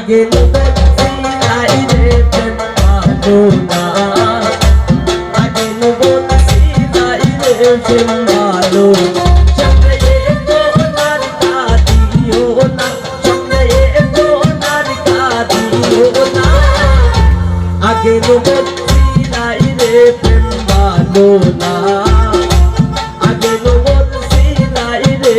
পাগল সিনাই রে প্রেম মালুনা পাগল বোন সিনাই রে প্রেম মালুনা আগে নবদ্দি নাই রে প্রেম বালোনা আগে নবদ্দি নাই রে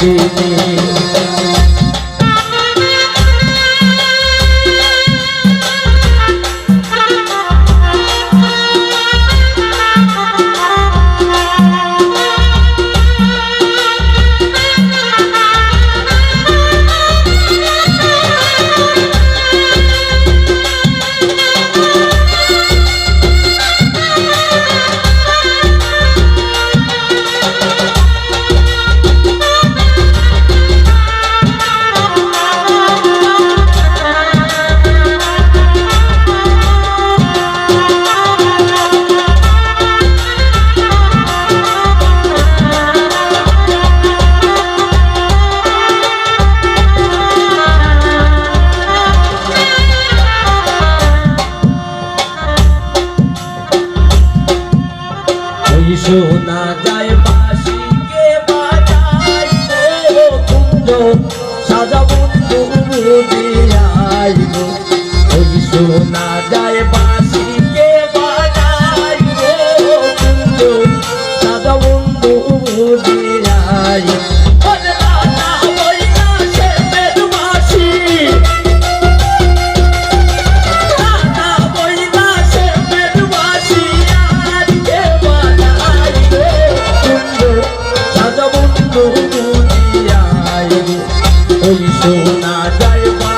দিনে শোনা যায় শোনা যায়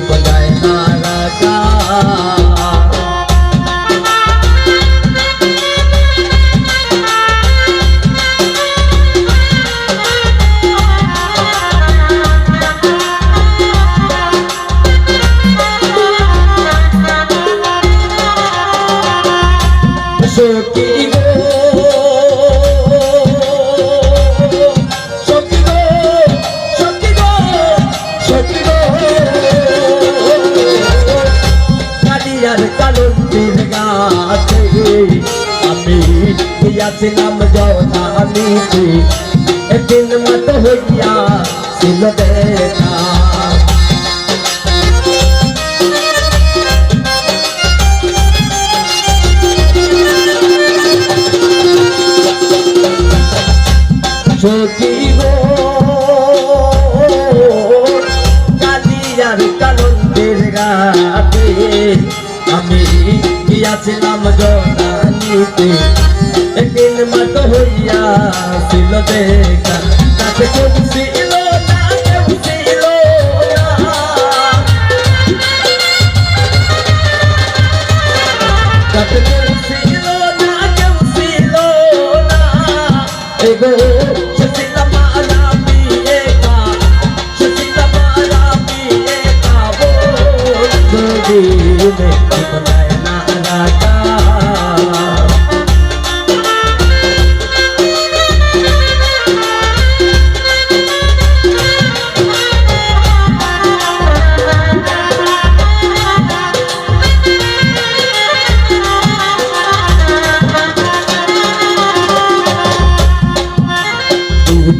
Bye. গিয়াছিলাম জওয়ানিতে একদিন মত হইয়া ছিল দেখা সখী গো কালিয়ার কালন্দের রাতে আমি গিয়াছিলাম জনানিতে। একদিন মাত হইয়া ছিল দেখা তাকে কেউ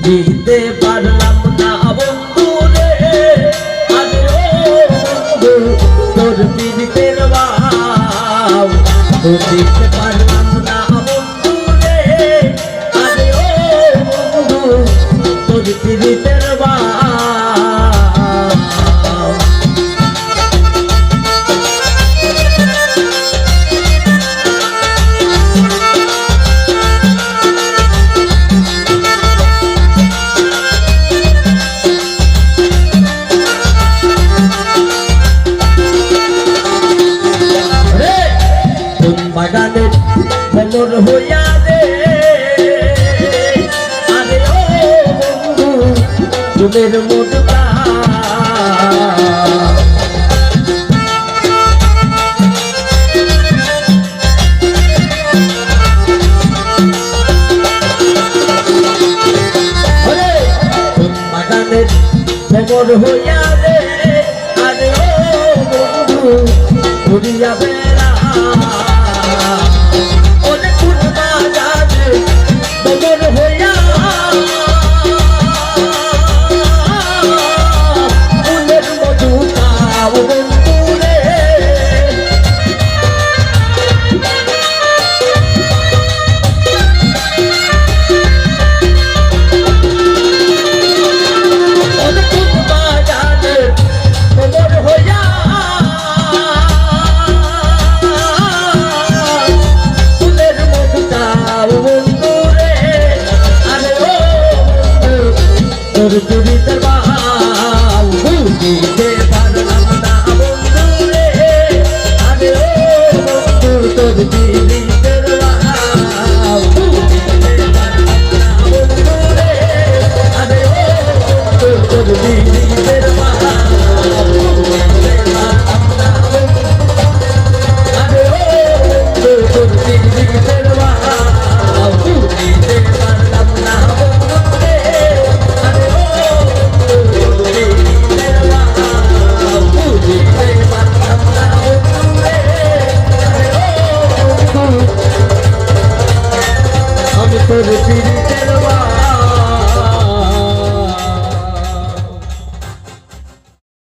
দিতে পারলাম না বন্ধু রে আরে ও বন্ধু তোর পীড়িতের ভাব দিতে পারলাম না বন্ধু তোর পীড়িতের হইয়া রে আরে ও বন্ধু ফুলের মোটকা হইয়া